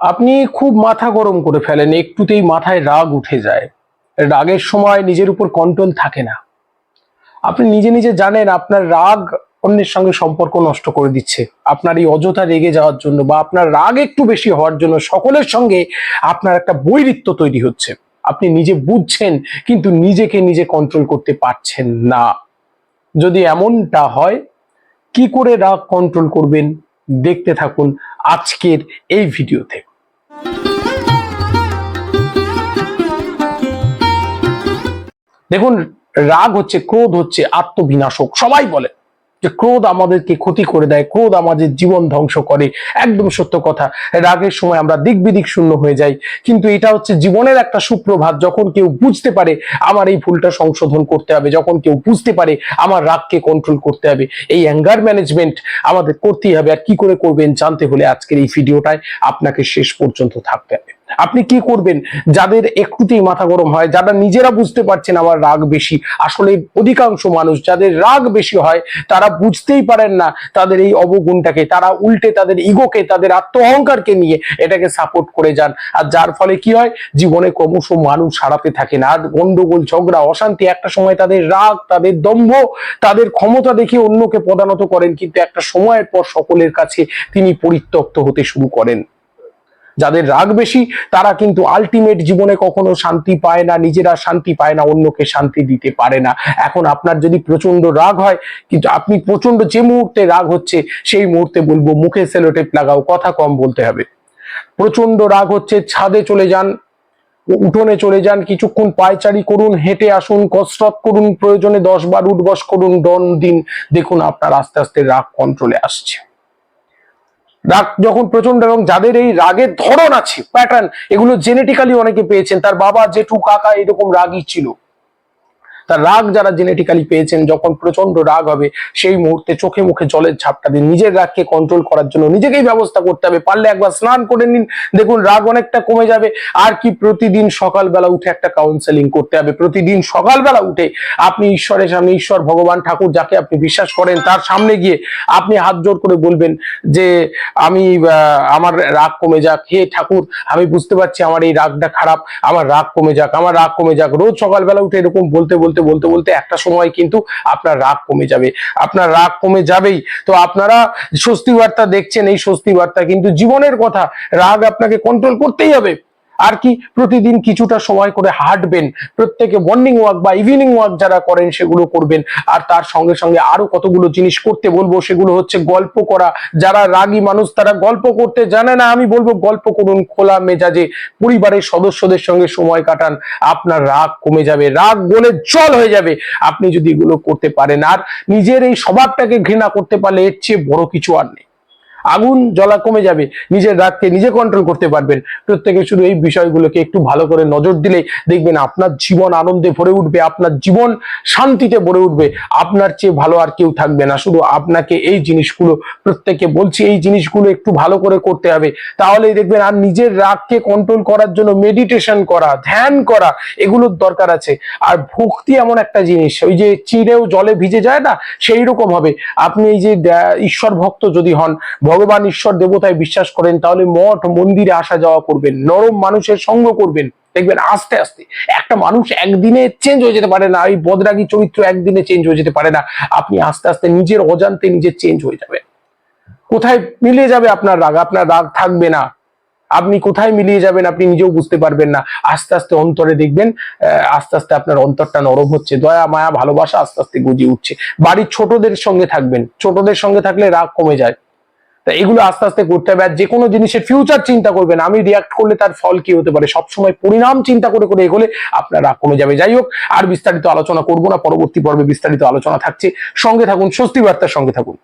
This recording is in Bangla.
আপনি খুব মাথা গরম করে ফেলেন, একটুতেই মাথায় রাগ উঠে যায়। রাগের সময় নিজের উপর কন্ট্রোল থাকে না। আপনি নিজে নিজে জানেন আপনার রাগ অন্যের সঙ্গে সম্পর্ক নষ্ট করে দিচ্ছে। আপনার এই অযথা রেগে যাওয়ার জন্য বা আপনার রাগ একটু বেশি হওয়ার জন্য সকলের সঙ্গে আপনার একটা বৈরিত্ব তৈরি হচ্ছে। আপনি নিজে বুঝছেন, কিন্তু নিজেকে নিজে কন্ট্রোল করতে পারছেন না। যদি এমনটা হয়, কি করে রাগ কন্ট্রোল করবেন? দেখতে থাকুন আজকের এই ভিডিওতে। দেখুন, রাগ হচ্ছে, ক্রোধ হচ্ছে, আত্মবিনাশক। সবাই বলে যে ক্রোধ আমাদেরকে ক্ষতি করে দেয়, ক্রোধ আমাদের জীবন ধ্বংস করে। একদম সত্য কথা। রাগের সময় আমরা দিক বিদিক শূন্য হয়ে যাই। কিন্তু এটা হচ্ছে জীবনের একটা সুপ্রভাত। যখন কেউ বুঝতে পারে আমার এই ভুলটা সংশোধন করতে হবে, যখন কেউ বুঝতে পারে আমার রাগকে কন্ট্রোল করতে হবে, এই অ্যাঙ্গার ম্যানেজমেন্ট আমাদের করতেই হবে। আর কি করে করবেন জানতে হলে আজকের এই ভিডিওটায় আপনাকে শেষ পর্যন্ত থাকতে হবে আপনি কি করবেন? যাদের একটুতেই মাথা গরম হয়, যারা নিজেরা বুঝতে পারছেন আমার রাগ বেশি, আসলে অধিকাংশ মানুষ যাদের রাগ বেশি হয়, তারা বুঝতেই পারেন না তাদের এই অবগুণটাকে, তারা উল্টে তাদের ইগোকে, তাদের আত্ম অহংকারকে নিয়ে এটাকে সাপোর্ট করে যান। আর যার ফলে কি হয়? জীবনে ক্রমশ মানুষ হারাতে থাকে না। আর গন্ডগোল, ঝগড়া, অশান্তি একটা সময় তাদের রাগ, তাদের দম্ভ, তাদের ক্ষমতা দেখে অন্যকে পদানত করেন, কিন্তু একটা সময়ের পর সকলের কাছে তিনি পরিত্যক্ত হতে শুরু করেন। যাদের রাগ বেশি, তারা কিন্তু আলটিমেট জীবনে কখনো শান্তি পায় না, নিজেরা শান্তি পায় না, অন্যকে শান্তি দিতে পারে না। এখন আপনার যদি প্রচণ্ড রাগ হয়, কিন্তু আপনি প্রচণ্ড যে মুহূর্তে রাগ হচ্ছে, সেই মুহূর্তে বলব, মুখে সেলোটেপ লাগাও, কথা কম বলতে হবে। প্রচণ্ড রাগ হচ্ছে, ছাদে চলে যান, উঠোনে চলে যান, কিছুক্ষণ পায়চারি করুন, হেঁটে আসুন, কসরত করুন, প্রয়োজনে দশ বার উঠবস করুন ডন দিন। দেখুন আপনার আস্তে আস্তে রাগ কন্ট্রোলে আসছে। রাগ যখন প্রচণ্ড এবং যাদের এই রাগের ধরন আছে প্যাটার্ন এগুলো জেনেটিক্যালি অনেকে পেয়েছেন। তার বাবা, জেঠু, কাকা এরকম রাগই ছিল। তার রাগ যারা জেনেটিক্যালি পেয়েছেন, যখন প্রচণ্ড রাগ হবে, সেই মুহূর্তে চোখে মুখে জলের ঝাপটা দিন নিজের রাগকে কন্ট্রোল করার জন্য নিজেকেই ব্যবস্থা করতে হবে। পারলে একবার স্নান করে নিন, দেখুন রাগ অনেকটা কমে যাবে। আর কি প্রতিদিন সকালবেলা উঠে একটা কাউন্সেলিং করতে হবে। প্রতিদিন সকালবেলা উঠে আপনি ঈশ্বরের সামনে, ঈশ্বর ভগবান ঠাকুর যাকে আপনি বিশ্বাস করেন, তার সামনে গিয়ে আপনি হাত জোর করে বলবেন যে, আমি আমার রাগ কমে যাক। হে ঠাকুর, আমি বুঝতে পারছি আমার এই রাগটা খারাপ। আমার রাগ কমে যাক, আমার রাগ কমে যাক। রোজ সকালবেলা উঠে এরকম বলতে বলতে বলতে বলতে বলতে একটা সময় কিন্তু আপনার রাগ কমে যাবে। আপনার রাগ কমে যাবেই। তো আপনারা স্বস্তি বার্তা দেখছেন, এই স্বস্তি বার্তা কিন্তু জীবনের কথা। রাগ আপনাকে কন্ট্রোল করতেই হবে। আর কি প্রতিদিন কিছুটা সময় করে হাঁটবেন। প্রত্যেকে মর্নিং ওয়াক বা ইভিনিং ওয়াক যারা করেন, সেগুলো করবেন। আর তার সঙ্গে সঙ্গে আরও কতগুলো জিনিস করতে বলব, সেগুলো হচ্ছে গল্প করা। যারা রাগী মানুষ, তারা গল্প করতে জানে না। আমি বলব, গল্প করুন খোলা মেজাজে। পরিবারের সদস্যদের সঙ্গে সময় কাটান। আপনার রাগ কমে যাবে। রাগ গলে জল হয়ে যাবে। আপনি যদি এগুলো করতে পারেন। আর নিজের এই স্বভাবটাকে ঘৃণা করতে পারলে এর চেয়ে বড় কিছু আর নেই। আগুন জ্বলা কমে যাবে, নিজের রাগকে নিজে কন্ট্রোল করতে পারবেন। প্রত্যেকে শুধু এই বিষয়গুলোকে একটু ভালো করে নজর দিলেই দেখবেন আপনার জীবন আনন্দে ভরে উঠবে, আপনার জীবন শান্তিতে ভরে উঠবে। আপনার চেয়ে ভালো আর কেউ থাকবে না। শুধু আপনাকে এই জিনিসগুলো প্রত্যেকে বলছি, এই জিনিসগুলো একটু ভালো করে করতে হবে। তাহলেই দেখবেন আর নিজের রাগকে কন্ট্রোল করার জন্য মেডিটেশন করা, ধ্যান করা, এগুলোর দরকার আছে। আর ভক্তি এমন একটা জিনিস, ওই যে চিড়েও জলে ভিজে যায় না সেই রকম হবে। আপনি এই যে ঈশ্বর ভক্ত যদি হন ভগবান ঈশ্বর দেবতায় বিশ্বাস করেন, তাহলে মঠ মন্দিরে আসা যাওয়া করবেন, নরম মানুষের সঙ্গ করবেন। দেখবেন আস্তে আস্তে একটা মানুষ একদিনে চেঞ্জ হয়ে যেতে পারে না, এই বদরাগী চরিত্র একদিনে চেঞ্জ হয়ে যেতে পারে না। আপনি আস্তে আস্তে নিজের অজান্তে নিজে চেঞ্জ হয়ে যাবে কোথায় মিলিয়ে যাবে আপনার রাগ? আপনার রাগ থাকবে না। আপনি কোথায় মিলিয়ে যাবেন আপনি নিজেও বুঝতে পারবেন না। আস্তে আস্তে অন্তরে দেখবেন আস্তে আস্তে আপনার অন্তরটা নরম হচ্ছে। দয়া, মায়া, ভালোবাসা আস্তে আস্তে গজিয়ে উঠছে। বাড়ির ছোটদের সঙ্গে থাকবেন। ছোটদের সঙ্গে থাকলে রাগ কমে যায়। তা এগুলো আস্তে আস্তে করতে হবে। আর যে কোনো জিনিসের ফিউচার চিন্তা করবেন। আমি রিয়াক্ট করলে তার ফল কি হতে পারে? সবসময় পরিণাম চিন্তা করে করে এগোলে আপনারা কমে যাবে। যাই হোক, আর বিস্তারিত আলোচনা করব না। পরবর্তী পর্বে বিস্তারিত আলোচনা থাকছে। সঙ্গে থাকুন, স্বস্তি বার্তার সঙ্গে থাকুন।